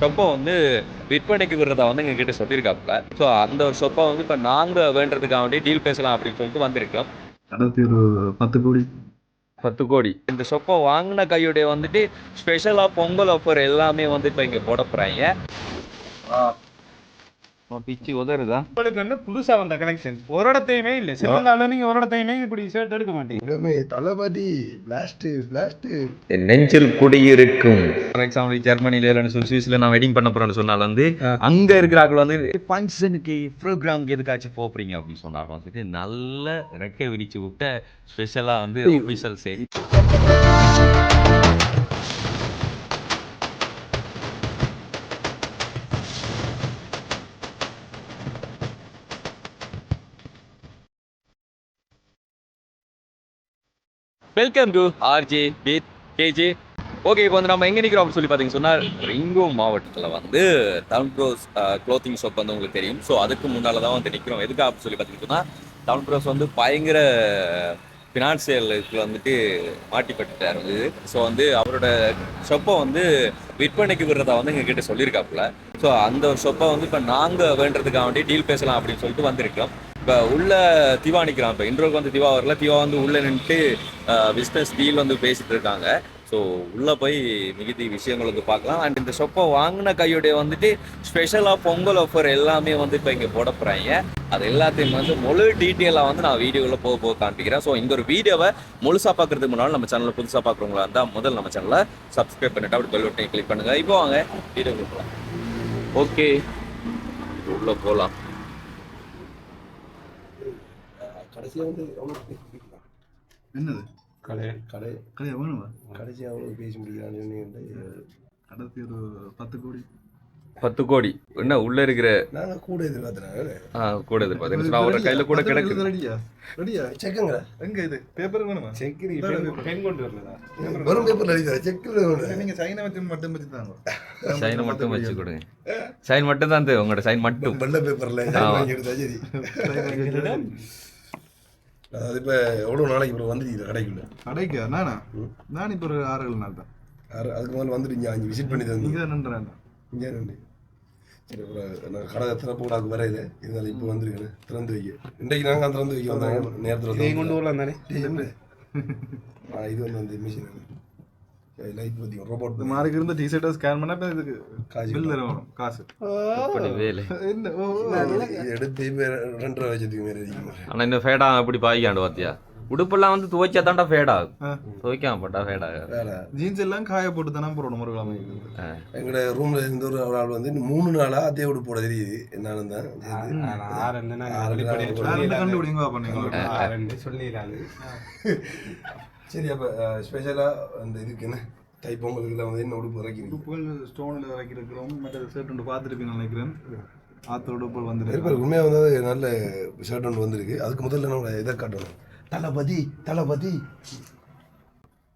சொப்பை வந்து விற்பனைக்கு விடுறதா வந்து எங்ககிட்ட சொல்லியிருக்காப்புல. ஸோ அந்த ஒரு சொப்பை வந்து இப்போ நாங்கள் வேண்டுறதுக்காக வேண்டி டீல் பேசலாம் அப்படின்னு சொல்லிட்டு வந்திருக்கோம். கடைசி ஒரு பத்து கோடி. பத்து கோடி. இந்த சொப்பை வாங்கின கையோடைய வந்துட்டு ஸ்பெஷலாக பொங்கல் ஆஃபர் எல்லாமே வந்து இப்போ இங்கே போட போகிறாங்க பிச்சு உதறுதா? உங்களுக்கு வந்து புதுசா வந்த கனெக்ஷன் ஒரு இடத்தையுமே இல்ல. சிறந்தாலும் நீங்க ஒரு இடத்தையுமே இப்படி ஷர்ட் எடுக்க மாட்டீங்க. தளபதி பிளாஸ்ட் பிளாஸ்ட் என் நெஞ்சில் குடியிருக்கும். ஃபார் எக்ஸாம்பிள் ஜெர்மனில சொல்லி சுவிஸ்ல நான் வெட்டிங் பண்ண போறேன்னு சொன்னால் வந்து அங்க இருக்கிற ஆட்கள் வந்து ஃபங்க்ஷனுக்கு ப்ரோக்ராம்க்கு எதுக்காச்சும் போறீங்க அப்படின்னு சொன்னாங்க வந்துட்டு நல்ல ரெக்கை விரிச்சு விட்ட ஸ்பெஷலா வந்து ஒஃபிஷியல் செய்தி welcome to RJ with KJ okay இப்போ வந்து நம்ம எங்கே நிற்கிறோம் அப்படின்னு சொல்லி பார்த்தீங்கன்னு சொன்னால் ரிங்கோ மாவட்டத்தில் வந்து டவுன் ப்ரோஸ் க்ளோத்திங் ஷாப் வந்து உங்களுக்கு தெரியும். ஸோ அதுக்கு முன்னால் தான் வந்து நிற்கிறோம் எதுக்காக அப்படின்னு சொல்லி பார்த்தீங்கன்னு சொன்னால் டவுன் ப்ரோஸ் வந்து பயங்கர ஃபினான்சியலுக்கு வந்துட்டு மாட்டிப்பட்டுட்டாரு. ஸோ வந்து அவரோட ஷொப்பை வந்து விற்பனைக்கு விடுறதா வந்து எங்ககிட்ட சொல்லியிருக்காப்புல. ஸோ அந்த ஒரு ஷொப்பை வந்து இப்போ நாங்கள் வேண்டுறதுக்காக வேண்டி டீல் பேசலாம் அப்படின்னு சொல்லிட்டு வந்திருக்கோம் இப்போ உள்ள திவா நிற்கிறான் இப்போ இன்ட்ரோக்கு வந்து திவா வரல. திவா வந்து உள்ள நின்றுட்டு பிஸ்னஸ் டீல் வந்து பேசிட்டு இருக்காங்க. ஸோ உள்ளே போய் மிகுதி விஷயங்கள் வந்து பார்க்கலாம். அண்ட் இந்த ஷொப்பை வாங்கின கையோடைய வந்துட்டு ஸ்பெஷலாக பொங்கல் ஆஃபர் எல்லாமே வந்து இப்போ இங்கே போட போகிறாங்க அது எல்லாத்தையும் வந்து முழு டீட்டெயிலாக வந்து நான் வீடியோவில் போக போக காண்பிக்கிறேன். ஸோ இந்த ஒரு வீடியோவை முழுசாக பார்க்கறதுக்கு முன்னால் நம்ம சேனலில் புதுசாக பார்க்குறவங்களா இருந்தால் முதல் நம்ம சேனலை சப்ஸ்கிரைப் பண்ணிட்டு அப்படி பெல் பட்டனை கிளிக் பண்ணுங்கள் இப்போ வாங்க வீடியோ ஓகே உள்ளே போகலாம் கடைசியா வந்து அவ்வளவு என்னது? கடை கடை. கடையா வேணுமா? கடைசியா அவ்வளவு பேசி முடிக்கிறான்னு கடைசி ஒரு பத்து கோடி. பத்து கோடி. என்ன உள்ள இருக்கிற நாங்க கூட எதிர்பார்த்தனாங்க ஆ, கூட எதிர்பார்த்தீங்கன்னா அவரோட கையில கூட கிடக்குது. ரெடியா? ரெடியா? செக்குங்க எங்க இது? பேப்பர் வேணுமா? செக் பெண் கொண்டு வரலதா வரும் பேப்பர்ல எழுதியா செக்கில் நீங்க சைனா மட்டும் மட்டும் வச்சு தாங்க சைனை மட்டும் வச்சு கொடுங்க. சைன் மட்டும் தான் உங்களோட சைன் மட்டும். வெள்ளை பேப்பர்ல சரி. அது இப்ப எவ்வளவு நாளைக்கு அப்புறம் வந்துருக்கீங்க கடைக்குள்ள? கடைக்கா நானா? நான் இப்போ ஒரு ஆறு ஏழு நாள் தான் ஆறு- அதுக்கு முதல்ல வந்துருங்க அஞ்சு விசிட் பண்ணி தந்து நீங்க தான் நின்றுறேன் இங்கே நன்றி. சரி அப்புறம் நான் கடை திறப்பு விடாக்கு வரையில இருந்தாலும் இப்போ வந்திருக்கேன். திறந்து வைக்க. இன்றைக்கு நாங்கள் திறந்து வைக்க வந்தாங்க நேரத்தில் கொண்டு வரலாம் தானே? ஆ இது வந்து அந்த மிஷின் லைட் ரோபோட் இந்த மாதிரி. இருந்த டிஷர்ட்டை ஸ்கேன் பண்ணா இதுக்கு காசு பில் தரணும் காசு. எடுத்து இப்போ ரெண்டு ரூபா வச்சதுக்கு மேலே இந்த ஃபேடா அப்படி பாய்க்காண்டு பாத்தியா? உடுப்பெல்லாம் வந்து துவைச்சா தாண்டா ஃபேட் ஆகும். துவைக்காம போட்டா ஃபேட் ஆகும் வேற. ஜீன்ஸ் எல்லாம் காய போட்டு தானே போடணும் ஒரு கிழமை எங்களோட ரூம்ல இருந்த ஒரு ஆள் வந்து இன்னும் மூணு நாளா அதே உடுப்பு போட தெரியுது. என்னன்னு தான். கண்டுபிடிங்க சொல்லிடலாது சரி அப்போ ஸ்பெஷலாக அந்த இதுக்கு என்ன? தைப்பொங்கலுக்குலாம் வந்து என்ன உடுப்பு இறக்கிறீங்க உப்புகள் ஸ்டோனில் இறக்கி இருக்கிறோம் மற்ற ஷர்ட் ஒன்று பார்த்துருப்பீங்கன்னு நினைக்கிறேன். ஆத்தோட உப்புகள் வந்துருக்கு. உண்மையாக வந்து அது நல்ல ஷர்ட் ஒன்று வந்திருக்கு. அதுக்கு முதல்ல நம்ம இதை காட்டணும்? தளபதி தளபதி.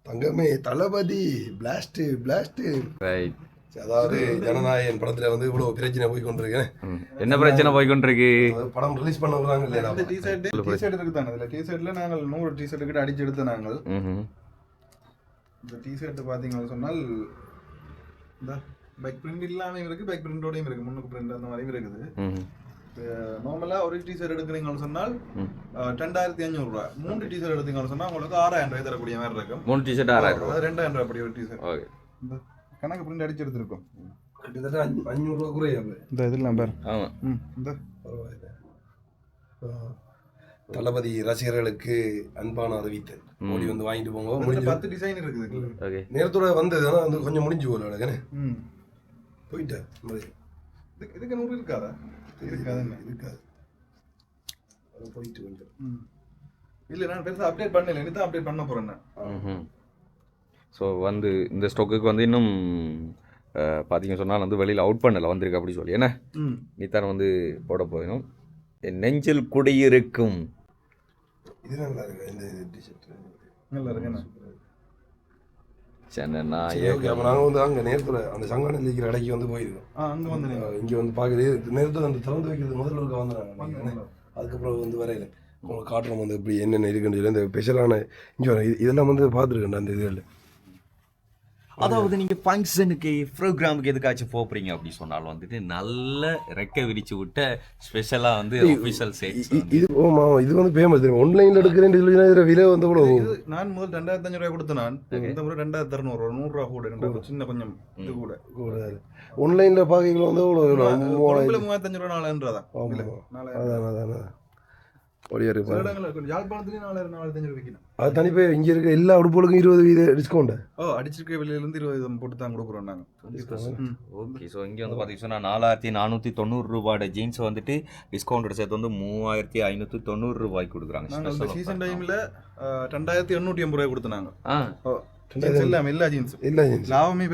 தங்கமே தளபதி. பிளாஸ்ட் பிளாஸ்ட் ரைட் அதாவது ஜனநாயகன் படத்துல வந்து இவ்வளவு பிரச்சனை போய் கொண்டிருக்கேன் என்ன பிரச்சனை போய்கொண்டிருக்கு? அதாவது படம் ரிலீஸ் பண்ண விடுறாங்க இந்த இல்லையா டிஷர்ட் டிஷர்ட் இருக்கு தானே. இதில் டிஷர்ட்டில் நாங்கள் நூறு டிஷர்ட் கிட்ட அடிச்சு எடுத்த நாங்கள். இந்த டிஷர்ட் பார்த்தீங்கன்னு சொன்னால் இந்த பேக் பிரிண்ட் இல்லாமையும் இருக்கு பேக் பிரிண்டோடையும் இருக்கு முன்னுக்கு பிரிண்ட் அந்த மாதிரியும் இருக்குது. ம்ஹும். நார்மலாக ஒரு டிஷர்ட் எடுக்கிறீங்கன்னு சொன்னால் ரெண்டாயிரத்தி அஞ்சூறுரூவா மூணு டிஷர்ட் எடுத்தீங்கன்னு சொன்னால் உங்களுக்கு ஆறாயிரம் ரூபாய் தரக்கூடிய மாதிரி இருக்கும். மூணு டிஷர்ட் ஆறாயிரம் ரூபாய். ரெண்டாயிரம் ரூபாய் அப்படி ஒரு டிஷர்ட் ஓகே. இந்த கணக்கு பிரிண்ட் அடிச்சு எடுத்திருக்கோம் கிட்டத்தட்ட அஞ்சு- அஞ்சூறு ரூபா குறையா. இந்த இதெல்லாம் பாரு ஆமா. ம் இந்த. பரவாயில்ல. தளபதி ரசிகர்களுக்கு அன்பான அறிவித்தல். ஓடி வந்து வாங்கிட்டு போங்க முடிஞ்சு. பத்து டிசைன் இருக்குது. ஓகே. நேரத்தோட வந்தது ஆனால் வந்து கொஞ்சம் முடிஞ்சு போகல அழகனே. ம். போயிட்டேன் இதுக்கு இதுக்கு நூறு இருக்காதா? இருக்காதுன்னு இருக்காது. போயிட்டு கொஞ்சம். இல்லை நான் பெருசாக அப்டேட் பண்ணல. இனி தான் அப்டேட் பண்ண போகிறேன் நான். ஸோ வந்து இந்த ஸ்டொக்குக்கு வந்து இன்னும் பார்த்தீங்க சொன்னால் வந்து வெளியில் அவுட் பண்ணல வந்திருக்கு அப்படி சொல்லி. என்ன? ம். நீத்தான் வந்து போட போயிடும் என் நெஞ்சில் குடியிருக்கும். இது நல்லா இருக்கு? இந்த டிஷர்ட் நல்லா இருக்குண்ணா சென்னா சரி ஓகே அப்போ நாங்கள் வந்து அங்கே நேரத்தில் அந்த சங்கானத்தில் இருக்கிற கடைக்கு வந்து போயிருக்கோம். அங்கே வந்து இங்கே வந்து பார்க்குறது நேரத்தில் அந்த திறந்து வைக்கிறது முதல்ல இருக்க வந்துடுறாங்க அதுக்கப்புறம் வந்து வரையில. உங்களுக்கு காட்டுறோம் வந்து இப்படி என்னென்ன இருக்குன்னு சொல்லி இந்த ஸ்பெஷலான இங்கே இதெல்லாம் வந்து பார்த்துருக்கேன் அந்த இதில். அதாவது நீங்க ஃபங்க்ஷனுக்கு ப்ரோக்ராமுக்கு எதுக்காச்சும் போறீங்க அப்படி சொன்னாலும் வந்துட்டு நல்ல ரெக்க விரிச்சு விட்ட ஸ்பெஷலா வந்து ஒபிஷியல் சேல்ஸ் இது ஓமா இது வந்து ஃபேமஸ் ஆன்லைனில் எடுக்கிறேன்னு சொல்லி இதில் விலை வந்து கூட இது நான் முதல் ரெண்டாயிரத்தி அஞ்சு ரூபாய் கொடுத்தேன் நான். இந்த முறை ரெண்டாயிரத்தி அறுநூறு ரூபா கூட ரெண்டாயிரம் சின்ன கொஞ்சம் இது கூட. ஆன்லைனில் பார்க்கல வந்து எவ்வளோ கொழும்புல மூவாயிரம். மூவாயிரத்தி அஞ்சு ரூபா நாலாயிரன்றதா ஆமா. நாலாயிரம். அதான் அதான். ரூபாய்க்கு அது தனி போய் இங்கே இருக்க எல்லா உடுப்புகளுக்கும் இருபது வீத டிஸ்கவுண்ட் ஓ அடிச்சிருக்க விலையிலேருந்து இருபது வீதம் போட்டு தான் கொடுக்குறோம் நாங்கள் ம். ஓகே ஸோ இங்கே வந்து பார்த்தீங்கன்னா நாலாயிரத்தி நானூற்றி தொண்ணூறு ரூபாயோட ஜீன்ஸ் வந்துட்டு டிஸ்கவுண்ட் சேர்த்து வந்து மூவாயிரத்தி ஐநூற்றி தொண்ணூறு ரூபாய்க்கு கொடுக்குறாங்க. நாங்கள் இந்த சீசன். டைமில் ரெண்டாயிரத்தி எண்ணூற்றி ஐம்பது ரூபாய் ஆ. எல்லாமே எல்லா ஜீன்ஸும் எல்லா ஜீன்ஸ் லாபமே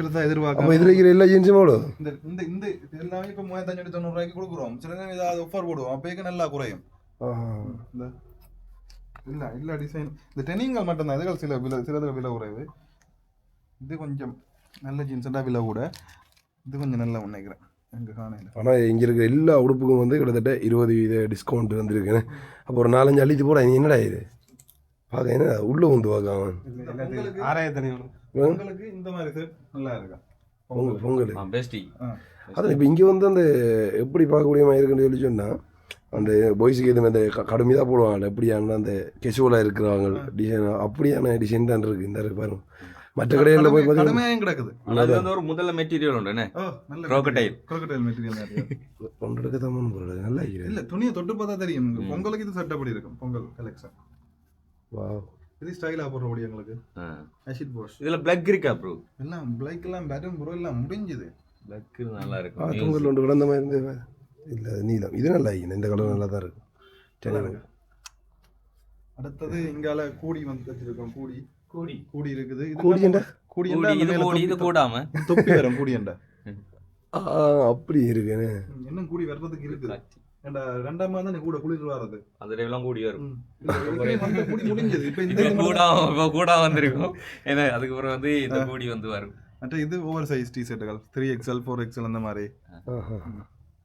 இதில் இருக்கிற எல்லா ஜீன்ஸும் எவ்வளோ இந்த இந்த இந்த எல்லாமே இப்போ மூவாயிரத்தி அஞ்சூற்றி தொண்ணூறு ரூபாய்க்கு கொடுக்குறோம். சில நேரம் ஏதாவது ஆஃபர் போடுவோம். அப்போக்கு நல்லா குறையும். இல்ல இல்ல டிசைன் இந்த டெனிங்கள் மட்டும்தான். இதுகள் சில விலை சிலது விலை குறைவு. இது கொஞ்சம் நல்ல ஜீன்ஸ்டா விலை கூட. இது கொஞ்சம் நல்லா நினைக்கிறேன். ஆனால் இங்கே இருக்கிற எல்லா உடுப்புக்கும் வந்து கிட்டத்தட்ட இருபது வீத டிஸ்கவுண்ட் வந்துருக்குன்னு. அப்போ ஒரு நாலஞ்சு அள்ளித்து போட நீ என்னடா இது? பார்க்க என்ன உள்ளே வந்து பார்க்க ஆறாயிரத்தி உங்களுக்கு இந்த மாதிரி செட் நல்லா இருக்கா? பொங்கல் பொங்கல். அதான் இப்போ இங்கே வந்து அந்த எப்படி பார்க்கக்கூடிய மாதிரி இருக்குன்னு சொல்லி சொன்னால் அந்த பாய்ஸுக்கு எதுவும் அந்த க- கடுமையாக போடுவாங்கல்ல எப்படியான அந்த கெசுவலாக இருக்கிறவங்க டிசைன் அப்படியான டிசைன் தான் இருக்குது இந்த இருக்கு பாருங்க. மற்ற கடைகளில் போய் பார்த்தீங்கன்னா கிடக்குது. அது வந்து ஒரு முதல்ல மெட்டீரியல் உண்டு என்ன? ஓ நல்ல Crocodile. crocodile மெட்டீரியல் இருக்கு ஒன்று எடுக்க தான் போடுறது நல்லா இருக்கிறது இல்ல துணியை தொட்டு பார்த்தா தெரியும். பொங்கலுக்கு இது செட் அப்படி இருக்கும் பொங்கல் கலெக்ஷன் வா இது ஸ்டைலா போடுறபடி எங்களுக்கு. அஷித் போஷ் இதுல பிளக் இருக்கா ப்ரோ எல்லாம் பிளைக் எல்லாம் பேட்டும் ப்ரோ எல்லாம் முடிஞ்சுது. பிளக் நல்லா இருக்கும். தொங்கல் ஒன்று கிடந்த மாதிரி இருந்து இல்லை நீலம். இது நல்லா இருக்குது இந்த கலர் நல்லா தான் இருக்கும் சரி அடுத்தது இங்கால கூடி வந்து வச்சிருக்கோம். கூடி. கூடி. கூடி இருக்குது. இது கூடியண்டா கூடி கூடி இது கூடி இது கூடாம? தொப்பி வரும் கூடியண்டா ஆ அப்படி இருக்குன்னு இன்னும் கூடி வர்றதுக்கு இருக்குது. ரெண்டாம் தானே கூட குளிர் வர்றது. அந்த டைம்லாம் கூடி வரும் கூடி முடிஞ்சது. இப்ப இந்த இப்போ கூடா இப்போ கூடா வந்திருக்கும். ஏன்னா அதுக்கப்புறம் வந்து இந்த கூடி வந்து வரும். மற்ற இது ஓவர் சைஸ் டி ஷர்ட்டுகள் த்ரீ எக்ஸ்எல் ஃபோர் எக்ஸ்எல் அந்த மாதிரி.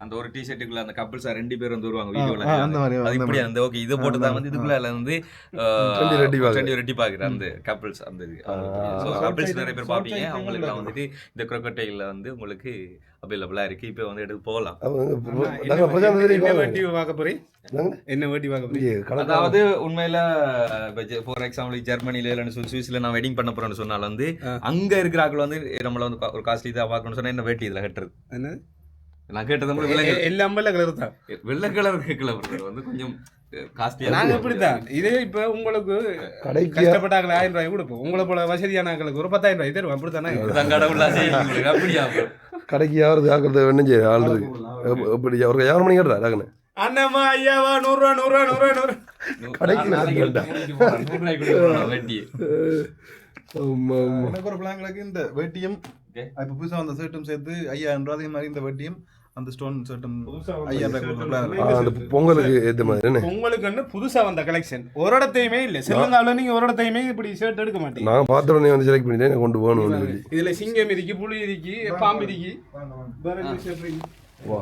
அந்த ஒரு டிஷர்ட்டுக்குள்ள அந்த கப்பிள்ஸா ரெண்டு பேர் வந்து வருவாங்க வீடியோல அந்த மாதிரி, அது அந்த இப்படி. அந்த ஓகே இதை போட்டு தான் வந்து இதுக்குள்ள வந்து ரெண்டு ரெட்டி. ரெண்டு ரெட்டி பாக்குற அந்த கப்பிள்ஸ் அந்த இது. கப்பிள்ஸ் நிறைய பேர் பாப்பீங்க அவங்களுக்கு தான் வந்துட்டு இந்த crocodile வந்து உங்களுக்கு அவைலபிளா இருக்கு. இப்போ வந்து எடுத்து போகலாம். பார்க்க போறீங்க? என்ன வேட்டி பார்க்க போறீங்க? அதாவது உண்மையில ஃபார் எக்ஸாம்பிள் ஜெர்மனில இல்லைன்னு சொல்லி சுவிஸ்ல நான் வெட்டிங் பண்ண போறேன்னு சொன்னால வந்து. அங்க இருக்கிற ஆட்கள் வந்து நம்மள வந்து ஒரு காஸ்ட்லி தான் பார்க்கணும்னு சொன்னா என்ன வேட்டி இதுல கட்டுறது? என்ன நான் கேட்டது வந்து வெள்ளை எல்லாம் வெள்ளை கலர் தான். வெள்ளை கலர் கேட்கல வந்து கொஞ்சம் காஸ்ட்லியா நாங்க இப்படித்தான். இதே இப்ப உங்களுக்கு கடைக்கு கஷ்டப்பட்டாங்களே ஆயிரம் ரூபாய் கொடுப்போம். உங்களை போல வசதியான ஆட்களுக்கு ஒரு பத்தாயிரம் ரூபாய் தருவோம். அப்படித்தானே? கடவுளா அப்படியா? கடைக்கு யாவது ஆக்கிறது? வேணும் ஆள் இருக்கு. எப்- எப்படி? ஒரு யார் மணி கேட்டா டக்குன்னு அண்ணம்மா ஐயாவா நூறுரூவா நூறுரூவா நூறுரூவா நூறு கடைக்கு நான் கேட்டேன். வெட்டி. எனக்கு ஒரு பிளான் கிடக்கு இந்த வேட்டியும். இப்போ புதுசா அந்த ஷர்ட்டும் சேர்த்து ஐயாயிரம் ரூபாய் மாதிரி இந்த வேட்டியும் அந்த ஸ்டோன் இருக்கு. அந்த பொங்கலுக்கு ஏற்ற மாதிரி என்ன? உங்களுக்கு புதுசா வந்த கலெக்ஷன் ஒரு இடத்தையுமே இல்ல. சிலங்கால நீங்க ஒரு இடத்தையுமே இப்படி ஷர்ட் எடுக்க மாட்டீங்க. நான் பார்த்த உடனே வந்து செலக்ட் எனக்கு கொண்டு போகணும்னு சொல்லி. இதுல சிங்கம் இருக்கு புலி இருக்கு பாம்பு இருக்கு? வா.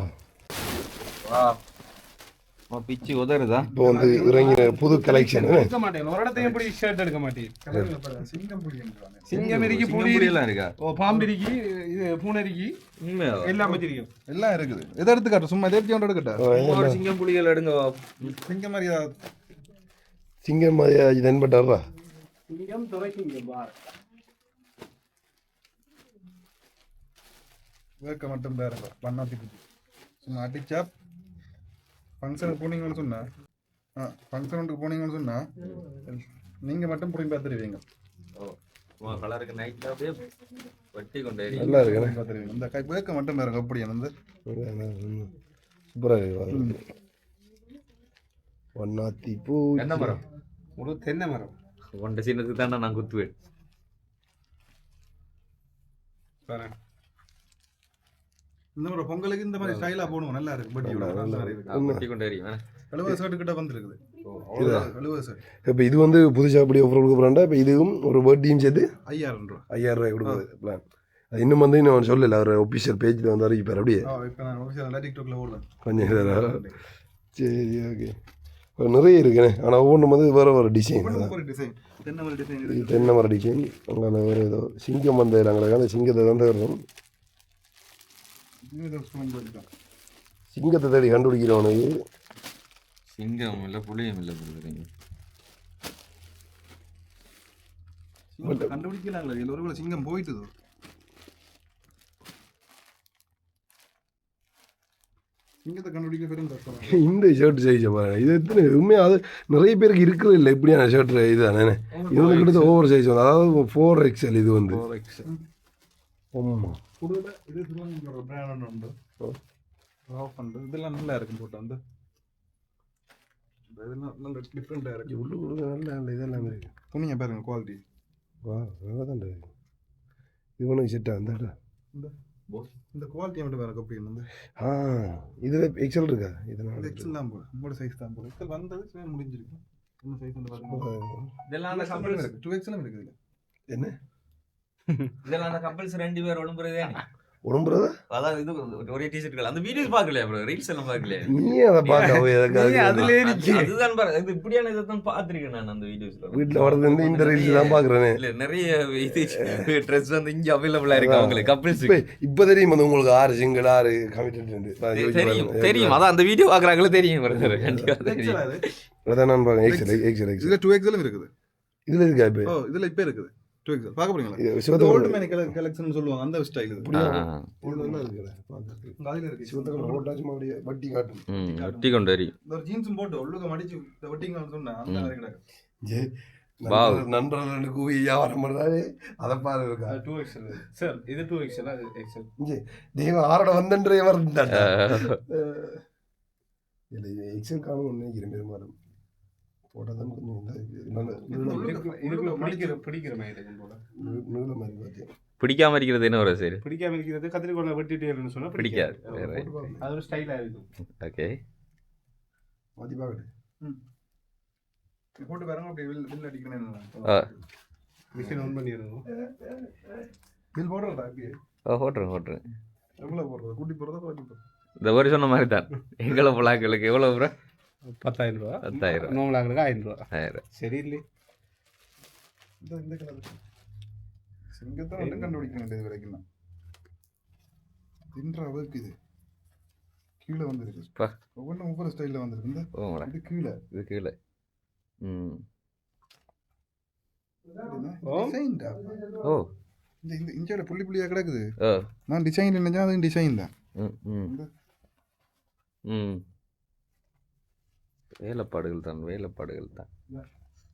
பிச்சு உதறுதா? இப்போ வந்து இறங்கின புது கலெக்ஷன் எடுக்க மாட்டேன். ஒரு இடத்தையும் இப்படி ஷர்ட் எடுக்க மாட்டேன்? சிங்கம் புலின்றாங்க. சிங்கம் இருக்கு இருக்கு எல்லாம் இருக்கா? ஓ பாம்பு இருக்கு இது பூனை இருக்கு எல்லாம் வச்சிருக்கோம் எல்லாம் இருக்குது. எதை எடுத்துக்காட்டு சும்மா எதை ஒன்று எடுக்கட்டா? ஒரு சிங்கம் புலிகள் எடுங்க. சிங்கம் மாதிரி சிங்கம் மாதிரி தென்பட்டாரா சிங்கம் துறை சிங்கம் பார். வேர்க்க மட்டும் பாருங்க பண்ணாத்தி சும்மா அடிச்சா ஃபங்க்ஷனுக்கு போனீங்கன்னு சொன்னா ஆ ஃபங்க்ஷனுக்கு போனீங்கன்னு சொன்னா நீங்க மட்டும் புரியும் பார்த்துருவீங்க. கலருக்கு நைட்ல அப்படியே வெட்டி கொண்டு. நல்லா இருக்கு. பார்த்துருவீங்க. இந்த கை மட்டும் பாருங்க அப்படி வந்து. சூப்பராக ஒன்னாத்தி பூ. என்ன மரம். ஒரு தென்னை மரம். ஒன்றை சின்னத்துக்கு தானே நான் குத்துவேன். இந்த மாதிரி பொங்கலுக்கு இந்த மாதிரி ஸ்டைலா போடுவோம். நல்லா இருக்கு. பட்டி நல்லா இருக்கு. வந்துருக்குது. இப்போ இது வந்து புதுசாக அப்படி ஆஃபர் கொடுக்க போகிறாண்டா இப்போ இதுவும் ஒரு பர்த்டேயும் சேர்த்து ஐயாயிரம் ரூபா. ஐயாயிரம் ரூபாய் கொடுக்குறது பிளான் அது இன்னும் வந்து இன்னும் சொல்லல. அவர் ஒஃபிஷியல் பேஜில் வந்து அறிவிப்பார் அப்படியே. கொஞ்சம் சரி ஓகே நிறைய இருக்குண்ணே. ஆனால் ஒவ்வொன்றும் வந்து வேறு வேறு டிசைன் ஒவ்வொன்றும் ஒரு டிசைன் தென்னை மரம் டிசைன் அங்கே வேறு ஏதோ சிங்கம் வந்து நாங்கள் அந்த சிங்கத்தை தான் தேடுறோம் இது ஏதோ ஸ்டோன் போட்டுருக்கோம் சிங்கத்தை தேடி கண்டுபிடிக்கிறவனுக்கு சிங்கம் இல்லை புளியம் இல்லை சிங்கத்தை கண்டுபிடிக்கலாங்களே இதில் ஒருவேளை சிங்கம் போயிட்டுதோ? இந்த ஷர்ட் சைஸை பாருங்க இது எத்தனை உண்மையாக அது நிறைய பேருக்கு இருக்கிறது இல்லை இப்படியான ஷர்ட் இதுதானே இது வந்து கிட்டத்தட்ட ஓவர் சைஸ் வந்து அதாவது ஃபோர் எக்ஸ்எல் இது வந்து. ஆமாம் കൂടുതൽ ഇത് തിരുവനന്തപുരം ബ്രാൻഡ് ഉണ്ട് ഓഫ് ഉണ്ട് ഇതെല്ലാം நல்லா இருக்கும் போட்டு வந்து இதெல்லாம் நல்ல டிஃப்ரெண்டாக இருக்கு உள்ள உள்ள நல்ல நல்ல இதெல்லாம் இருக்கு துணியை பாருங்க குவாலிட்டி வா நல்லா தான் இருக்கு இவனுக்கு செட்டா அந்த இந்த இந்த குவாலிட்டி மட்டும் வேறு அப்படி வந்து ஆ இதில் எக்ஸல் இருக்கா இதெல்லாம் இது எக்ஸல் தான் போல உங்களோட சைஸ் தான் போல எக்ஸல் வந்தது சரி முடிஞ்சிருக்கு என்ன சைஸ் வந்து பாருங்க இதெல்லாம் அந்த கப்பல்ஸ் டூ எக்ஸலும் இருக்குது இதுல. என்ன இதெல்லாம் அந்த கப்பல்ஸ் ரெண்டு பேர் ஒழுங்குறதே உடம்புறதா அதான் இது ஒரே டிஷர்ட்கள் அந்த வீடியோஸ் பார்க்கலையா ப்ரோ ரீல்ஸ் எல்லாம் பார்க்கலையா? நீ அதை பார்க்க அதுல அது- அதுதான் பாரு இது இப்படியான இதை தான் பார்த்துருக்கேன் நான் அந்த வீடியோஸ்ல வீட்டில் வரது வந்து இந்த ரீல்ஸ் தான் பார்க்குறேனே. இல்ல நிறைய இது ட்ரெஸ் வந்து இங்க அவைலபிளா இருக்கு அவங்களுக்கு கப்பல்ஸ் இப்போ தெரியும் வந்து உங்களுக்கு ஆறு சிங்கிள் ஆறு கமிட்டட் தெரியும் தெரியும். அதான் அந்த வீடியோ பாக்குறாங்களே தெரியும். brother. கண்டிப்பா இது தெரியும் அதான் நான் பார்க்க எக்ஸல் எக்ஸல் எக்ஸல் இதுல டூ எக்ஸலும் இருக்குது. இதில் இருக்கா இப்போ? ஓ இதுல இப்போ இருக்குது. டூ எக்ஸல் பார்க்க போறீங்களா? இது இது சிவத்த ஓல்டு மேனி கலெக்ஷன் சொல்லுவாங்க அந்த ஸ்டைல் இது. வட்டி காட்டும். வெட்டி கொண்டு வரி. இந்த ஒரு ஜீன்ஸும் போட்டு உள்ளுக மடிச்சு இந்த வெட்டிங்கன்னு சொன்னேன் அந்த ம். மாதிரி கிடக்கு ஜே Wow. நண்பர்கள் நண்பர்கள் கூவி வியாபாரம் பண்ணுறாரு அதை பாரு இருக்கா டூ எக்ஸ்எல் சார் இது டூ எக்ஸ்எல் அது தெய்வம் ஆரோட வந்தன்றே வரந்தாட்டா இல்லை இது எக்ஸல் காணும் நினைக்கிறேன் பெரும்பாலும். போட்டால் தான் கொஞ்சம் பிடிக்கிற பிடிக்கிற மாதிரி நீளம் மாதிரி பார்த்தேன் பிடிக்காம இருக்கிறது என்ன ஒரு சரி பிடிக்காம இருக்கிறது கத்திரிக்கோளை வெட்டிட்டேன்னு சொன்னா பிடிக்காது. அது ஒரு ஸ்டைலா இருக்கும். ஓகே. இது போட்டு பாருங்க அப்படி வில் வில் அடிக்கணும் ஆ. மிஷின் ஆன் பண்ணிடுவோம் வில் போடுறதா அப்படியே ஹோட்ருங்க ஹோட்ருங்க எவ்வளோ போடுறது? கூட்டி போடுறதா குறைச்சி போடுறது? இந்த ஒரு சொன்ன மாதிரி தான் எங்களை புலாக்களுக்கு எவ்வளோ ப்ரோ பத்தாயிரம் ரூபா. பத்தாயிரம் நோம்பலாங்களுக்கு ஆயிரம் ரூபா. ஆயிரம் சரி இல்லை இந்த கலர். சிங்கத்தை மட்டும் கண்டுபிடிக்கணும் இது வரைக்கும் தின்ற அளவுக்கு இது. கீழே வந்துருக்கு. ஒவ்வொன்றும் ஒவ்வொரு ஸ்டைலில் வந்துருக்கு. இந்த ஓங்கடா இது கீழே. இது கீழே. ம். ஓ. டிசைன்டா ஓ. இந்த இந்த இஞ்சியோட புள்ளி புள்ளியாக கிடக்குது. நான் டிசைன் நினைச்சா அது டிசைன் தான் ம் ம். இந்த. ம். வேலைப்பாடுகள் தான் வேலைப்பாடுகள் தான்.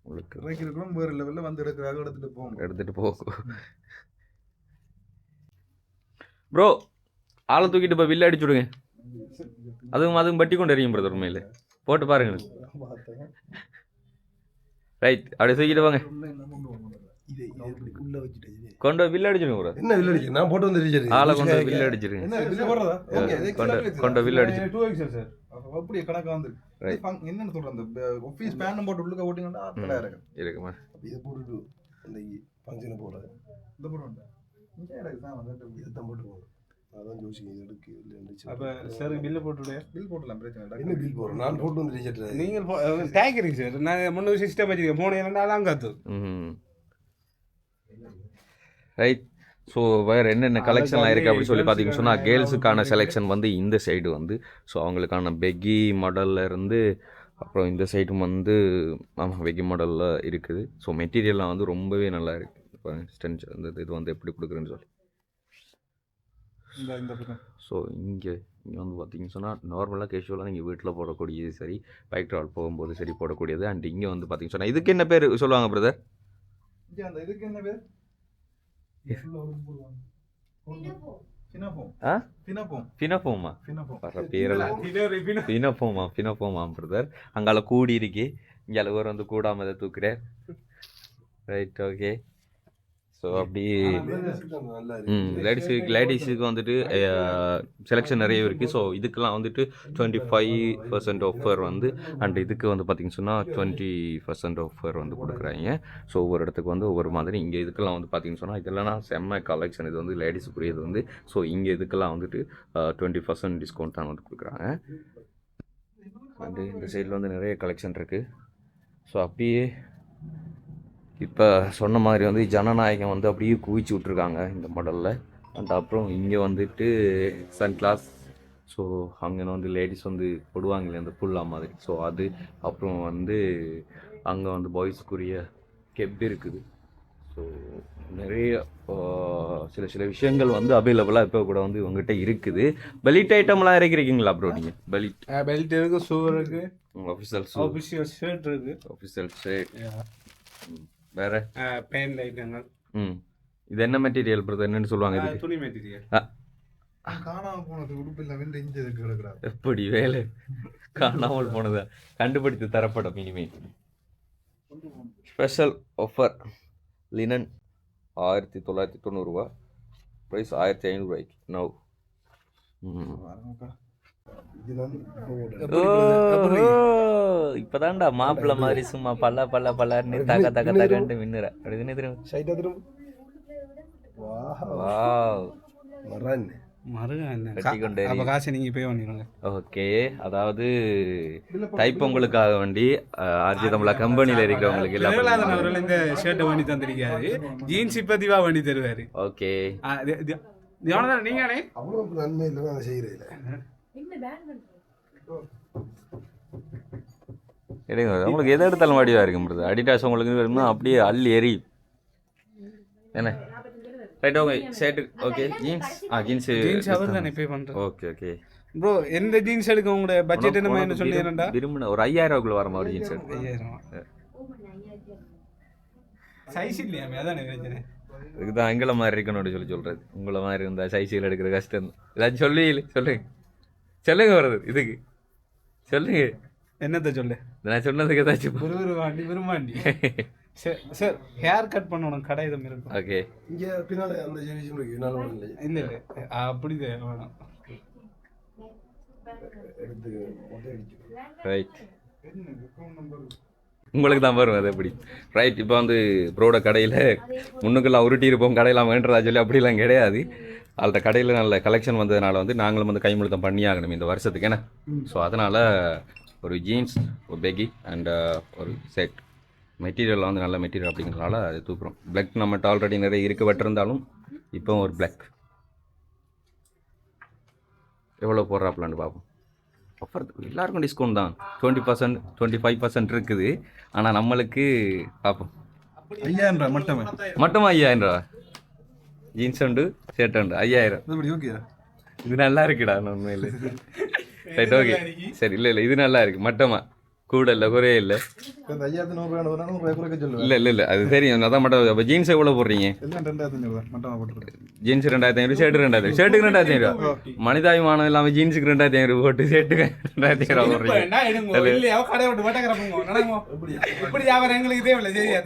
உங்களுக்கு இறக்கி இருக்கிறோம் வேறு லெவலில் வந்து எடுக்கிறாங்க எடுத்துட்டு போகும் எடுத்துட்டு போகும் ப்ரோ ஆளை தூக்கிட்டு இப்போ வில்ல அடிச்சு விடுங்க. அதுவும் அதுவும் பட்டி கொண்டு எறியும் பிரதர் உண்மையில. போட்டு பாருங்க ரைட் அப்படியே தூக்கிட்டு வாங்க இதை இதை இப்படி உள்ள வச்சுட்டு இது. கொண்டு போய் வில்ல அடிச்சிருங்க ப்ரோ என்ன வில் அடிக்க நான் போட்டு வந்து ஆளை கொண்டு வில்ல அடிச்சிருங்க கொண்டு. வில்ல அடிச்சு டூ எக்ஸ்எல் சார் அப்ப அப்படியே கணக்கா வந்து. என்னன்னு சொல்றேன் அந்த ஆஃபீஸ் பேன் போட்டு உள்ளுக்க ஓட்டிங்கன்னா இருக்கு இருக்குமா. இதை போட்டுட்டு அந்த ஃபங்க்ஷனை போட இந்த போடுறோம் இங்கே எனக்கு தான் வந்துட்டு இதை தான் போட்டுருவோம் அதான் ஜோசிங்க இது எடுக்கு இல்லை அப்போ சார் பில்லு போட்டுவிடு. பில் போடலாம் பிரச்சனை இல்லை. என்ன பில் போடுறோம்? நான் போட்டு வந்து டீச்சர் நீங்கள் டேக் இருக்கு சார் நான் முன்னூறு சிஸ்டம் வச்சுருக்கேன். மூணு இரண்டு நாளாக காத்து. ரைட் ஸோ வேறு என்னென்ன கலெக்ஷன்லாம் இருக்குது அப்படின்னு சொல்லி பார்த்தீங்கன்னு சொன்னால் கேர்ள்ஸுக்கான செலெக்ஷன் வந்து இந்த சைடு வந்து. ஸோ அவங்களுக்கான பெக்கி மாடல்ல இருந்து அப்புறம் இந்த சைடும் வந்து ஆமாம் பெக்கி மாடலில் இருக்குது. ஸோ மெட்டீரியல்லாம் வந்து ரொம்பவே நல்லா இருக்குது ஸ்டென்ச் அந்த இது வந்து எப்படி கொடுக்குறேன்னு சொல்லி. ஸோ இங்கே இங்கே வந்து பார்த்தீங்கன்னு சொன்னால் நார்மலாக கேஷுவலாக நீங்கள் வீட்டில் போடக்கூடியது சரி பைக் ட்ராவல் போகும்போது சரி போடக்கூடியது. அண்ட் இங்கே வந்து பார்த்தீங்கன்னு சொன்னால் இதுக்கு என்ன பேர் சொல்லுவாங்க பிரதர் இதுக்கு என்ன பேர்? பிரதர் அங்கால கூடி இருக்கு இங்கே ஒரு வந்து கூடாம இதை துக்குறார் ரைட் ஓகே ஸோ அப்படி லேடிஸுக்கு லேடிஸுக்கு வந்துட்டு செலெக்ஷன் நிறைய இருக்குது ஸோ இதுக்கெல்லாம் வந்துட்டு டுவெண்ட்டி ஃபைவ் பர்சன்ட் ஆஃபர் வந்து அண்ட் இதுக்கு வந்து பார்த்தீங்கன்னு சொன்னால் டுவெண்ட்டி பர்சன்ட் ஆஃபர் வந்து கொடுக்குறாங்க. ஸோ ஒவ்வொரு இடத்துக்கு வந்து ஒவ்வொரு மாதிரி இங்கே இதுக்கெல்லாம் வந்து பார்த்தீங்கன்னு சொன்னால் இதெல்லாம் செம்ம கலெக்ஷன் இது வந்து லேடிஸுக்குரியது வந்து ஸோ இங்கே இதுக்கெல்லாம் வந்துட்டு டுவெண்ட்டி பர்சன்ட் டிஸ்கவுண்ட் தான் வந்து கொடுக்குறாங்க. வந்து இந்த சைடில் வந்து நிறைய கலெக்ஷன் இருக்குது ஸோ அப்படியே இப்போ சொன்ன மாதிரி வந்து ஜனநாயகம் வந்து அப்படியே குவிச்சு விட்ருக்காங்க இந்த மாடலில் அண்ட் அப்புறம் இங்கே வந்துட்டு சன் கிளாஸ் ஸோ அங்கே வந்து லேடிஸ் வந்து போடுவாங்களே அந்த புல்லா மாதிரி. ஸோ அது அப்புறம் வந்து அங்கே வந்து பாய்ஸ்க்குரிய கெப் இருக்குது. ஸோ நிறைய சில சில விஷயங்கள் வந்து அவைலபிளாக இப்போ கூட வந்து உங்ககிட்ட இருக்குது. பெலிட் ஐட்டம்லாம் இறக்கிருக்கீங்களா ப்ரோ நீங்கள் பெலிட் பெல்ட் இருக்கு ஷூ இருக்கு. ஆஃபீஸியல் ஆஃபீஷியல் ஷர்ட் இருக்கு. ஆஃபீஸியல் ஷர்ட் வேறு? பேண்ட் ஐட்டங்கள் ம். இது என்ன மெட்டீரியல் பிரதர் என்னன்னு சொல்லுவாங்க இதுக்கு. துணி மெட்டீரியல் காணாம போனது உடுப்பு இல்லை வெண்டு இஞ்சி எதுக்கு கிடக்குறாரு. எப்படி வேலை? காணாமல் போனதா? கண்டுபிடித்து தரப்படும் இனிமேல் ஸ்பெஷல் ஆஃபர் லினன் ஆயிரத்தி தொள்ளாயிரத்தி தொண்ணூறுரூவா ப்ரைஸ் ஆயிரத்தி ஐநூறுரூவாய்க்கு நவ் இப்பதான்டா மாப்பிள்ள மாதிரி சும்மா பல்ல பல்ல பல்லன்னு தக தக தகன்ட்டு மின்னுற அப்படி திரும்ப சைட்டா திரும்ப வா வாவ். நீங்க பண்ணிடுங்க ஓகே அதாவது தைப்பொங்கலுக்காக வேண்டி ஆர்ஜி தமிழா கம்பெனியில் இருக்கிறவங்களுக்கு எல்லாம் அவர்கள் இந்த ஷர்ட்டை வாங்கி தந்திருக்காரு. ஜீன்ஸ் இப்ப திவா வாங்கி தருவாரு. ஓகே. ஆ, தி- தி- தியானதா நீங்களே அவ்வளோ நன்மை இல்லை செய்கிறேன் எடுங்க உங்களுக்கு எதை எடுத்தாலும் வடிவா இருக்கும் பிரதர். அடிடாஸ் உங்களுக்கு வேணும்னா அப்படியே அள்ளி எரி என்ன? Right okay shirt okay jeans ஆ ஜீன்ஸ் ஜீன்ஸ் அவர் தானே பே பண்றது ஓகே ஓகே ப்ரோ எந்த ஜீன்ஸ் எடுக்க உங்களோட பட்ஜெட் என்ன என்ன சொல்லி என்னடா? விரும்பின ஒரு ஐயாயிரம் ரூபாய்க்குள்ள வர மாதிரி ஜீன்ஸ் எடுத்து ஐயாயிரம்? சைஸ் இல்லையாமே அதானே பிரச்சனை இதுதான் எங்களை மாதிரி இருக்கணும்னு சொல்லி சொல்றது. உங்களை மாதிரி இருந்தா சைஸில் எடுக்கிற கஷ்டம். ஏதாச்சும் சொல்லி சொல்லுங்க சொல்லுங்க வருது இதுக்கு. சொல்லுங்க. என்னத்த சொல்லு? நான் சொன்னதுக்கு ஏதாச்சும் விருவாண்டி விரும்பாண்டி. சார் சார் ஹேர் கட் பண்ணணும் கடை இதும் இருக்கும் ஓகே. இங்கே பின்னால் அந்த ஜெனிஷன் இருக்கு என்னால் இல்லை இல்ல இல்ல. அப்படி வேணும். ரைட் உங்களுக்கு தான் வரும் அது எப்படி? ரைட் இப்போ வந்து ப்ரோட கடையில் முன்னுக்கெல்லாம் உருட்டி இருப்போம் கடையெல்லாம் வேண்டதா சொல்லி அப்படிலாம் கிடையாது. அவள்கிட்ட கடையில் நல்ல கலெக்ஷன் வந்ததுனால வந்து நாங்களும் வந்து கைமுழுத்தம் பண்ணி ஆகணும் இந்த வருஷத்துக்கு என்ன? ஸோ அதனால் ஒரு ஜீன்ஸ் ஒரு பெகி அண்ட் ஒரு செட் மெட்டீரியல் வந்து நல்ல மெட்டீரியல் அப்படிங்கிறனால அது தூக்குறோம். பிளாக் நம்மகிட்ட ஆல்ரெடி நிறைய இருக்க வெட்டிருந்தாலும் இப்போ ஒரு பிளாக் எவ்வளோ போடுறாப்லான்னு பார்ப்போம் ஆஃபர் எல்லாருக்கும் டிஸ்கவுண்ட் தான். Twenty percent twenty five percent இருக்குது. ஆனால் நம்மளுக்கு பார்ப்போம் ஐயாயிரம் ரூபாய் மட்டுமே. மட்டுமா ஐயாயிரம் ரூபா ஜீன்ஸ் உண்டு ஷர்ட் உண்டு. ஐயாயிரம். இது ஓகே நல்லா இருக்குடா உண்மையில். ரைட் ஓகே சரி இல்லை இல்லை இது நல்லா இருக்கு. மட்டமா. கூட இல்லை குறையே இல்லை. இல்லை இல்லை இல்லை. அது தெரியும். அதான் மட்டும் அப்போ ஜீன்ஸ் எவ்வளோ போடுறீங்க? ஜீன்ஸ் ரெண்டாயிரத்தி ஐநூறு ஷர்ட்டு ரெண்டாயிரத்தி ஷர்ட்டுக்கு ரெண்டாயிரத்தி ஐநூறு. மனிதாபிமானம் இல்லாமல் ஜீன்ஸுக்கு ரெண்டாயிரத்தி ஐநூறு போட்டு ஷர்ட்டுக்கு ரெண்டாயிரத்தி ஐநூறு போடுறீங்க.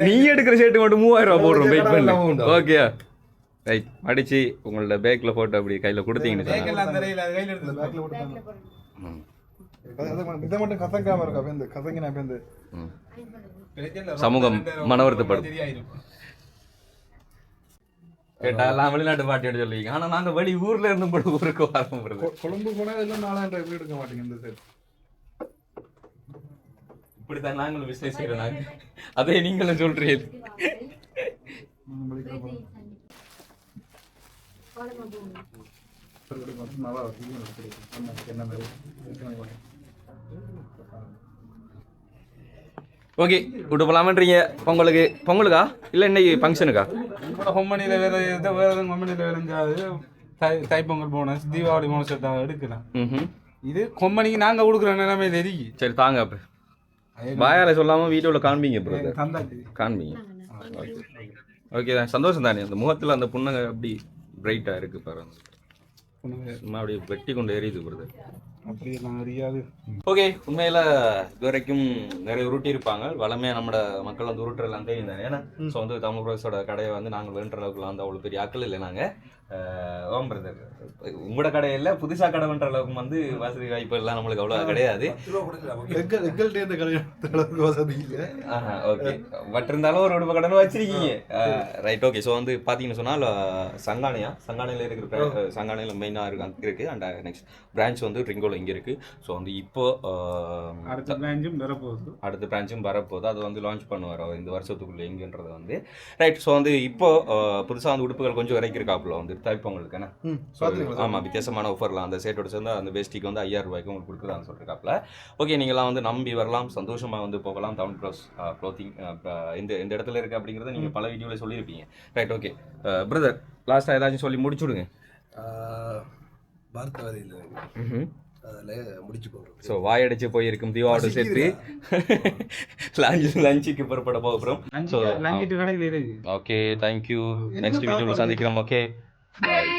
நீ எடுக்கிற ஷர்ட் மட்டும் மூவாயிரம் ரூபா போடுறோம். வெயிட் பண்ணு? ஓகேயா ரைட் அடிச்சு உங்களோட பேக்ல போட்டு அப்படி கையில கொடுத்தீங்கன்னு பேக்கில் போட்டு சமூகம் மனவருத்தப்படும். தெரியாயிரும். கேட்டா எல்லாம் வெளிநாட்டு பாட்டி எடுத்து சொல்லுவீங்க. ஆனா நாங்க வெளி ஊர்ல இருந்து கூட ஊருக்கு கொ- கொழும்பு போனால் எல்லாம் நாலாயிரம் ரூபாய் எடுக்க மாட்டேங்க இந்த செட் இப்படித்தான் நாங்களும் பிசினஸ் செய்யறோம் நாங்க. அதே நீங்களும் சொல்றீங்க. நல்லா இருக்கு என்ன மாதிரி ஓகே விட்டு போலாமன்றீங்க. பொங்கலுக்கு பொங்கலுக்கா? இல்ல இன்னைக்கு ஃபங்க்ஷனுக்கா கொம்பனியில் வேற எதாவது வேற எதுவும் வேற எங்கேயாவது தை தைப்பொங்கல் போனஸ் தீபாவளி போனஸ் எடுத்தாங்க எடுக்கலாம். இது கொம்பனிக்கு நாங்க கொடுக்குற நிலைமையில இருக்கு சரி தாங்க அப்ப. வாயால சொல்லாம வீடியோல காண்பீங்க தந்தாச்சு காண்பீங்க. ஓகே தான் சந்தோஷம் தானே அந்த முகத்துல அந்த புன்னகை அப்படி பிரைட்டாக இருக்குது பாருங்க. சும்மா அப்படியே வெட்டி கொண்டு எரியுது பிரதர் அப்படியே நான் அறியாது ஓகே உண்மையில இது வரைக்கும் நிறைய உருட்டி இருப்பாங்க வளமையா நம்மட மக்கள் வந்து உருட்டுறலாம் தெரியும் தானே. ஏன்னா ஸோ வந்து தமிழ் ப்ரோஸோட கடையை வந்து நாங்கள் வேண்ட அளவுக்குலாம் வந்து அவ்வளோ பெரிய ஆக்கள் இல்லை நாங்கள் ஓம் பிரதர் உங்களோட கடையில் புதுசாக கடை பண்ணுற அளவுக்கு வந்து வசதி வாய்ப்பு எல்லாம் நம்மளுக்கு அவ்வளோ கிடையாது. எங்கள் எங்கள்கிட்ட கல்யாணத்து அளவுக்கு வசதி இல்லை. ஓகே பட் இருந்தாலும் ஒரு உடுப்பு கடன் வச்சிருக்கீங்க. ரைட் ஓகே ஸோ வந்து பார்த்தீங்கன்னு சொன்னால் சங்கானையா? சங்கானையில் இருக்கிற சங்கானையில் மெயினாக இருக்கு அங்கே இருக்குது அண்ட் நெக்ஸ்ட் பிரான்ச் வந்து ரிங்கோல இங்கே இருக்குது ஸோ வந்து இப்போ அடுத்த பிரான்ச்சும் வரப்போகுது. அடுத்த பிரான்ச்சும் வரப்போகுது. அது வந்து லான்ச் பண்ணுவார் இந்த வருஷத்துக்குள்ள எங்கன்றது வந்து. ரைட் ஸோ வந்து இப்போ புதுசாக வந்து உடுப்புகள் கொஞ்சம் இறக்கிருக்காப்புல வந்து தைப்பவங்களுக்கு என்ன? ஆமாம் வித்தியாசமான ஆஃபர்லாம் அந்த சேட்டோட சேர்ந்து அந்த வேஸ்டிக்கு வந்து ஐயாயிரம் ரூபாய்க்கு உங்களுக்கு கொடுக்குறான்னு சொல்லியிருக்காப்புல. ஓகே நீங்களாம் வந்து நம்பி வரலாம் சந்தோஷமாக வந்து போகலாம். டவுன் க்ளாஸ் க்ளோத்திங் இந்த இந்த இடத்துல இருக்குது அப்படிங்கிறத நீங்கள் பல வீடியோவில் சொல்லியிருப்பீங்க. ரைட் ஓகே பிரதர் லாஸ்ட்டாக ஏதாச்சும் சொல்லி முடிச்சுடுங்க. வார்த்தை வரையில் அதில் முடிச்சு போடுறோம் ஸோ வாயடிச்சு போயிருக்கும் தீபாவோட சேர்த்து. லஞ்ச் லஞ்சுக்கு புறப்பட போகிறோம் ஸோ லஞ்சிட்டு கடையில் இருக்கு ஓகே தேங்க்யூ நெக்ஸ்ட் வீடியோவில் சந்திக்கிறோம் ஓகே பாய்